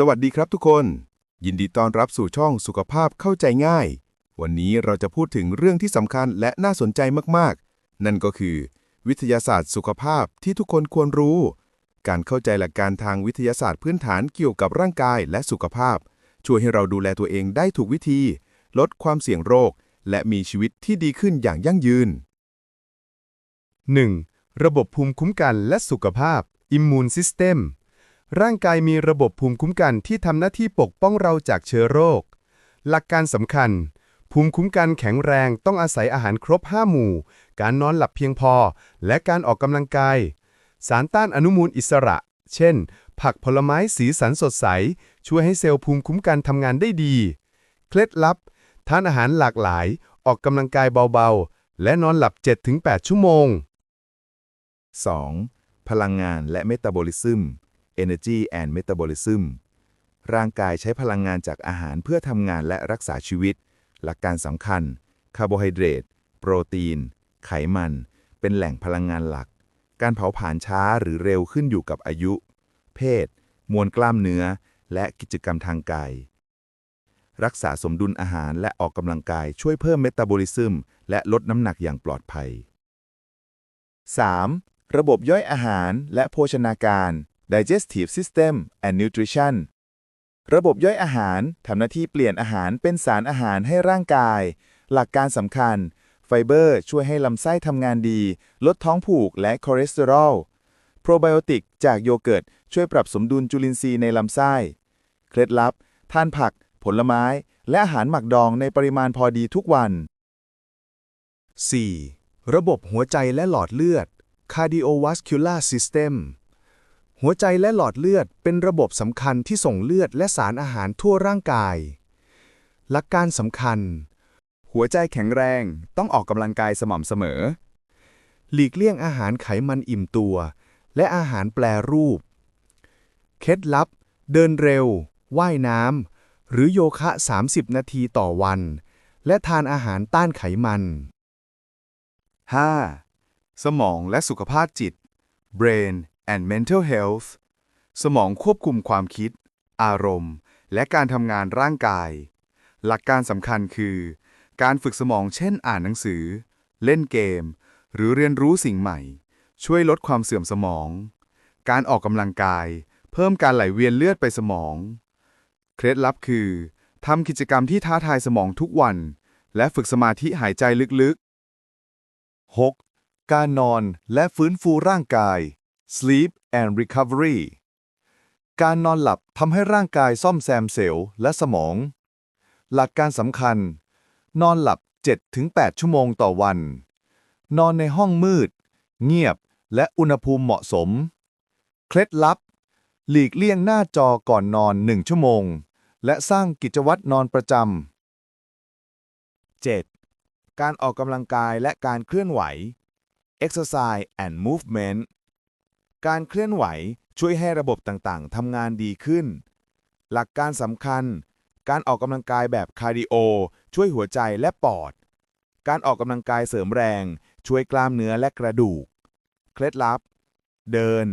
สวัสดีครับทุกคน ยินดีต้อนรับสู่ช่องสุขภาพเข้าใจง่าย วันนี้เราจะพูดถึงเรื่องที่สำคัญและน่าสนใจมากๆ นั่นก็คือ วิทยาศาสตร์สุขภาพที่ทุกคนควรรู้ การเข้าใจหลักการทางวิทยาศาสตร์พื้นฐานเกี่ยวกับร่างกายและสุขภาพ ช่วยให้เราดูแลตัวเองได้ถูกวิธี ลดความเสี่ยงโรค และมีชีวิตที่ดีขึ้นอย่างยั่งยืน 1. ระบบภูมิคุ้มกันและสุขภาพ Immune System ร่างกายมีระบบภูมิคุ้มกันที่ทำหน้าที่ปกป้องเราจากเชื้อโรค หลักการสำคัญ ภูมิคุ้มกันแข็งแรงต้องอาศัยอาหารครบ 5 หมู่ การนอนหลับเพียงพอ และการออกกำลังกาย สารต้านอนุมูลอิสระ เช่น ผักผลไม้สีสันสดใส ช่วยให้เซลล์ภูมิคุ้มกันทำงานได้ดี เคล็ดลับ ทานอาหารหลากหลาย ออกกำลังกายเบาๆ และนอนหลับ 7-8 ชั่วโมง 2. พลังงานและเมตาบอลิซึม Energy and Metabolism ร่างกายใช้พลังงานจากอาหารเพื่อทำงานและรักษาชีวิต หลักการสำคัญ คาร์โบไฮเดรต โปรตีน ไขมัน เป็นแหล่งพลังงานหลัก การเผาผลาญช้าหรือเร็วขึ้นอยู่กับอายุ เพศ มวลกล้ามเนื้อ และกิจกรรมทางกาย รักษาสมดุลอาหารและออกกำลังกายช่วยเพิ่มเมตาบอลิซึมและลดน้ำหนักอย่างปลอดภัย 3. ระบบย่อยอาหารและโภชนาการ digestive system and nutrition ระบบย่อยอาหารทำหน้าที่เปลี่ยนอาหารเป็นสารอาหารให้ร่างกาย หลักการสำคัญ ไฟเบอร์ช่วยให้ลำไส้ทำงานดี ลดท้องผูกและคอเลสเตอรอล โปรไบโอติกจากโยเกิร์ต ช่วยปรับสมดุลจุลินทรีย์ในลำไส้ เคล็ดลับ ทานผัก ผลไม้ และอาหารหมักดองในปริมาณพอดีทุกวัน 4. ระบบหัวใจและหลอดเลือด cardiovascular system หัวใจและหลอดเลือดเป็นระบบสำคัญที่ส่งเลือดและสารอาหารทั่วร่างกาย หลักการสำคัญ หัวใจแข็งแรงต้องออกกำลังกายสม่ำเสมอ หลีกเลี่ยงอาหารไขมันอิ่มตัว และอาหารแปรรูป เคล็ดลับ เดินเร็ว ว่ายน้ำ หรือโยคะ 30 นาทีต่อวัน และทานอาหารต้านไขมัน 5. สมองและสุขภาพจิต brain and mental health สมองควบคุมความคิด อารมณ์ และการทำงานร่างกาย หลักการสำคัญคือ การฝึกสมองเช่นอ่านหนังสือ เล่นเกม หรือเรียนรู้สิ่งใหม่ ช่วยลดความเสื่อมสมอง การออกกำลังกาย เพิ่มการไหลเวียนเลือดไปสมอง เคล็ดลับคือทำกิจกรรมที่ท้าทายสมองทุกวัน และฝึกสมาธิหายใจลึกๆ 6. การนอนและฟื้นฟูร่างกาย sleep and recovery การนอนหลับทำให้ร่างกายซ่อมแซมเซลล์และสมอง หลักการสำคัญ นอนหลับ 7-8 ชั่วโมงต่อวัน นอนในห้องมืด เงียบ และอุณหภูมิเหมาะสม เคล็ดลับ หลีกเลี่ยงหน้าจอก่อนนอน 1 ชั่วโมง และสร้างกิจวัตรนอนประจำ 7. การออกกำลังกายและการเคลื่อนไหว exercise and movement การเคลื่อนไหวช่วยให้ระบบต่างๆทำงานดีขึ้น หลักการสำคัญ การออกกำลังกายแบบคาร์ดิโอ ช่วยหัวใจและปอด การออกกำลังกายเสริมแรง ช่วยกล้ามเนื้อและกระดูก เคล็ดลับ เดิน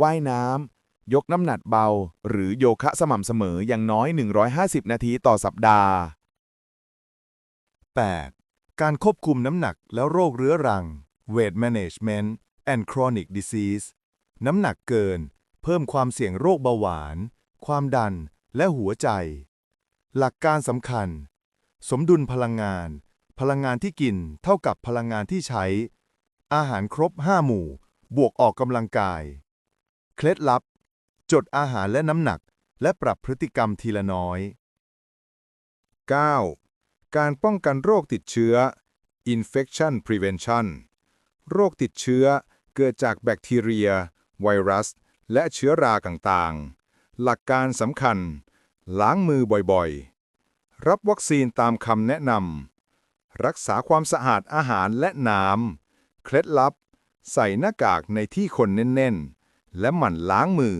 ว่ายน้ำ ยกน้ำหนักเบา หรือโยคะสม่ำเสมออย่างน้อย 150 นาทีต่อสัปดาห์ 8. การควบคุมน้ำหนักแล้วโรคเรื้อรัง weight management and chronic disease น้ำหนักเกิน เพิ่มความเสี่ยงโรคเบาหวาน ความดัน และหัวใจ หลักการสำคัญ สมดุลพลังงาน พลังงานที่กินเท่ากับพลังงานที่ใช้ อาหารครบ 5 หมู่ บวกออกกำลังกาย เคล็ดลับ จดอาหารและน้ำหนัก และปรับพฤติกรรมทีละน้อย 9. การป้องกันโรคติดเชื้อ infection prevention โรคติดเชื้อเกิดจากแบคทีเรีย ไวรัส และเชื้อราต่างๆ หลักการสำคัญ ล้างมือบ่อยๆ รับวัคซีนตามคำแนะนำ รักษาความสะอาดอาหารและน้ำ เคล็ดลับ ใส่หน้ากากในที่คนแน่นๆ และหมั่นล้างมือ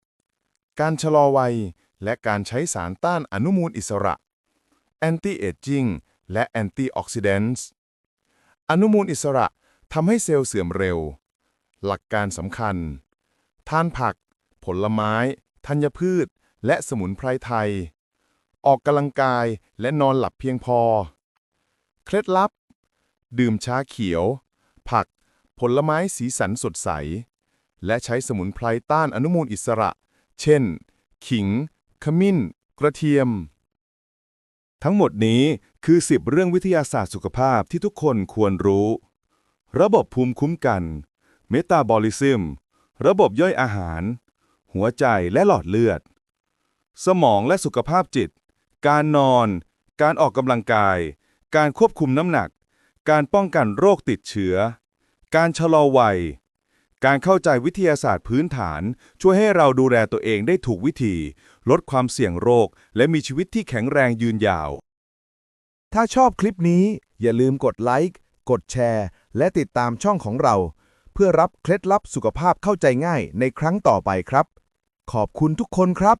10. การชะลอวัย และการใช้สารต้านอนุมูลอิสระ anti-aging และ antioxidants อนุมูลอิสระทำให้เซลล์เสื่อมเร็ว หลักการสำคัญ ทานผัก ผลไม้ ธัญพืช และสมุนไพรไทย ออกกำลังกายและนอนหลับเพียงพอ เคล็ดลับ ดื่มชาเขียว ผัก ผลไม้สีสันสดใส และใช้สมุนไพรต้านอนุมูลอิสระ เช่น ขิง ขมิ้น กระเทียม ทั้งหมดนี้คือ 10 เรื่องวิทยาศาสตร์สุขภาพที่ทุกคนควรรู้ ระบบภูมิคุ้มกัน เมตาบอลิซึม ระบบย่อยอาหาร หัวใจและหลอดเลือด สมองและสุขภาพจิต การนอน การออกกำลังกาย การควบคุมน้ำหนัก การป้องกันโรคติดเชื้อ การชะลอวัย การเข้าใจวิทยาศาสตร์พื้นฐาน ช่วยให้เราดูแลตัวเองได้ถูกวิธี ลดความเสี่ยงโรค และมีชีวิตที่แข็งแรงยืนยาว ถ้าชอบคลิปนี้อย่าลืมกดไลค์ กดแชร์ และติดตามช่องของเรา พื่อรับเคล็ดลับสุขภาพเข้าใจง่ายในครั้งต่อไปครับ ขอบคุณทุกคนครับ